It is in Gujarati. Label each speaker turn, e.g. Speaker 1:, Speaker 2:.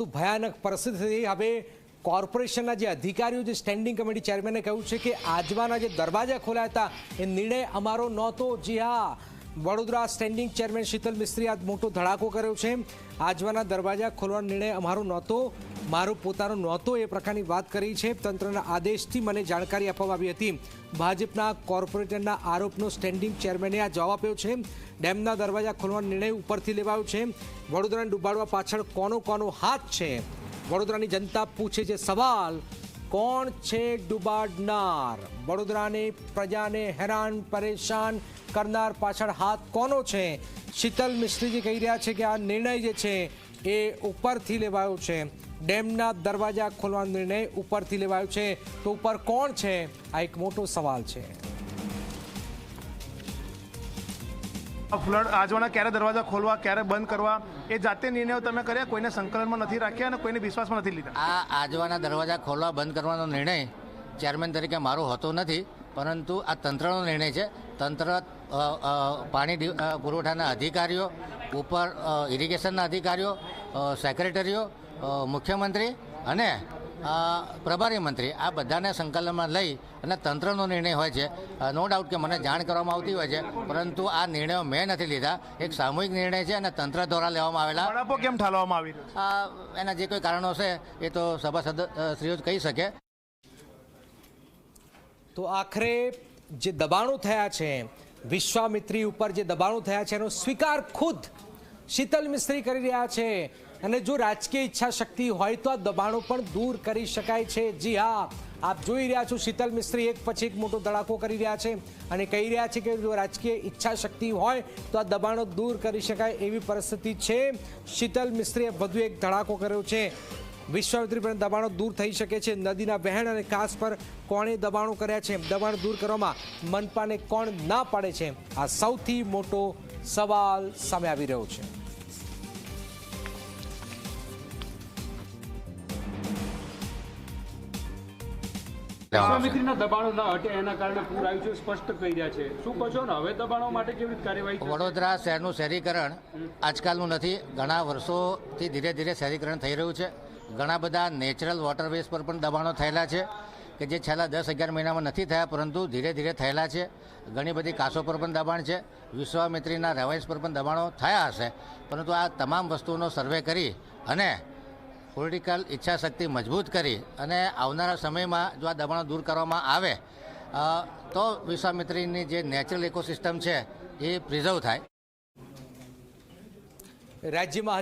Speaker 1: પરંતુ ભયાનક પરિસ્થિતિ. હવે કોર્પોરેશનના જે અધિકારીઓ, જે સ્ટેન્ડિંગ કમિટી ચેરમેને કહ્યું છે કે આજવાના જે દરવાજા ખોલ્યા હતા, એ નિર્ણય અમારો નહોતો. જી હા વડોદરા સ્ટેન્ડિંગ ચેરમેન શીતલ મિસ્ત્રી આજ મોટો ધડાકો કર્યો છે. આજવાના દરવાજા ખોલવાનો નિર્ણય અમારો નહોતો, મારો પોતાનો નહોતો એ પ્રકારની વાત કરી છે. તંત્રના આદેશથી મને જાણકારી આપવામાં આવી હતી. ભાજપના કોર્પોરેટરના આરોપનો સ્ટેન્ડિંગ ચેરમેને આ જવાબ આપ્યો છે. ડેમના દરવાજા ખોલવાનો નિર્ણય ઉપરથી લેવાયો છે. વડોદરાને ડૂબાડવા પાછળ કોનો કોનો હાથ છે? વડોદરાની જનતા પૂછે છે સવાલ કોણ છે ડુબાડનાર? વડોદરાની પ્રજાને હેરાન, પરેશાન કરનાર પાછળ હાથ કોનો છે? શીતલ મિસ્ત્રીજી કહી રહ્યા છે કે આ નિર્ણય જે છે એ ઉપરથી લેવાયો છે. ડેમના દરવાજા ખોલવાનો નિર્ણય ઉપરથી લેવાયો છે. તો ઉપર કોણ છે? આ એક મોટો સવાલ છે.
Speaker 2: ફ્લડ આજવાના ક્યારે દરવાજા ખોલવા, ક્યારે બંધ કરવા, એ જાતે નિર્ણયો તમે કર્યા? કોઈને સંકલનમાં નથી રાખ્યા અને કોઈને વિશ્વાસમાં નથી લીધા?
Speaker 3: આ આજવાના દરવાજા ખોલવા, બંધ કરવાનો નિર્ણય ચેરમેન તરીકે મારો હોતો નથી, પરંતુ આ તંત્રનો નિર્ણય છે. તંત્ર પાણી પુરવઠાના અધિકારીઓ, ઉપર ઇરિગેશનના અધિકારીઓ સેક્રેટરીઓ મુખ્યમંત્રી અને અ, પ્રભારી મંત્રી આ બધાને સંકલનમાં લઈ અને તંત્રનો નિર્ણય હોય છે. નો ડાઉટ કે મને જાણ કરવામાં આવતી હોય છે પરંતુ આ નિર્ણયો મેં નથી લીધા. એક સામૂહિક નિર્ણય છે અને તંત્ર દ્વારા લેવામાં આવેલા.
Speaker 2: કેમ ઠાલવામાં આવી રહ્યો? છે
Speaker 3: આ એના જે કોઈ કારણો છે એ તો સભાસદ શ્રીઓ જ કહી શકે.
Speaker 1: તો આખરે જે દબાણો થયા છે વિશ્વામિત્રી ઉપર જે દબાણો થયા છે એનો સ્વીકાર ખુદ શીતલ મિસ્ત્રી કરી રહ્યા છે. અને જો રાજકીય ઈચ્છા શક્તિ હોય તો આ દબાણો પણ દૂર કરી શકાય છે. જી હા, આપ જોઈ રહ્યા છો શીતલ મિસ્ત્રી એક પછી એક મોટો ધડાકો કરી રહ્યા છે અને કહી રહ્યા છે કે જો રાજકીય ઈચ્છા શક્તિ હોય તો આ દબાણો દૂર કરી શકાય એવી પરિસ્થિતિ છે. શીતલ મિસ્ત્રીએ વધુ એક ધડાકો કર્યો છે. વિશ્વામિત્રી પર દબાણો દૂર થઈ શકે છે. નદીના વહેણ અને કાસ પર કોણે દબાણો કર્યા છે? દબાણ દૂર કરવામાં મનપાને કોણ ના પાડે છે? આ સૌથી મોટો સવાલ સામે આવી રહ્યો છે.
Speaker 4: વિશ્વામિત્રીના દબાણો ન હટે એના કારણે પૂર આવ્યું છે સ્પષ્ટ કહી રહ્યા છે. શું કહો છો ને? હવે દબાણો માટે કેવી રીતે કાર્યવાહી
Speaker 3: વડોદરા શહેરનું શહેરીકરણ આજકાલનું નથી. ઘણા વર્ષોથી ધીરે ધીરે શહેરીકરણ થઈ રહ્યું છે. ઘણા બધા નેચરલ વોટરવેઝ પર પણ દબાણો થયેલા છે કે જે છેલ્લા દસ અગિયાર મહિનામાં નથી થયા પરંતુ ધીરે ધીરે થયેલા છે. ઘણી બધી કાસો પર પણ દબાણ છે. વિશ્વામિત્રીના રેવાઇન્સ પર પણ દબાણો થયા હશે. પરંતુ આ તમામ વસ્તુઓનો સર્વે કરી અને પોલિટિકલ ઈચ્છાશક્તિ મજબૂત કરી અને આવનારા સમયમાં જો આ દબાણો દૂર કરવામાં આવે તો વિશ્વામિત્રીની જે નેચરલ ઇકોસિસ્ટમ છે એ પ્રિઝર્વ થાય.
Speaker 1: રાજ્યમાં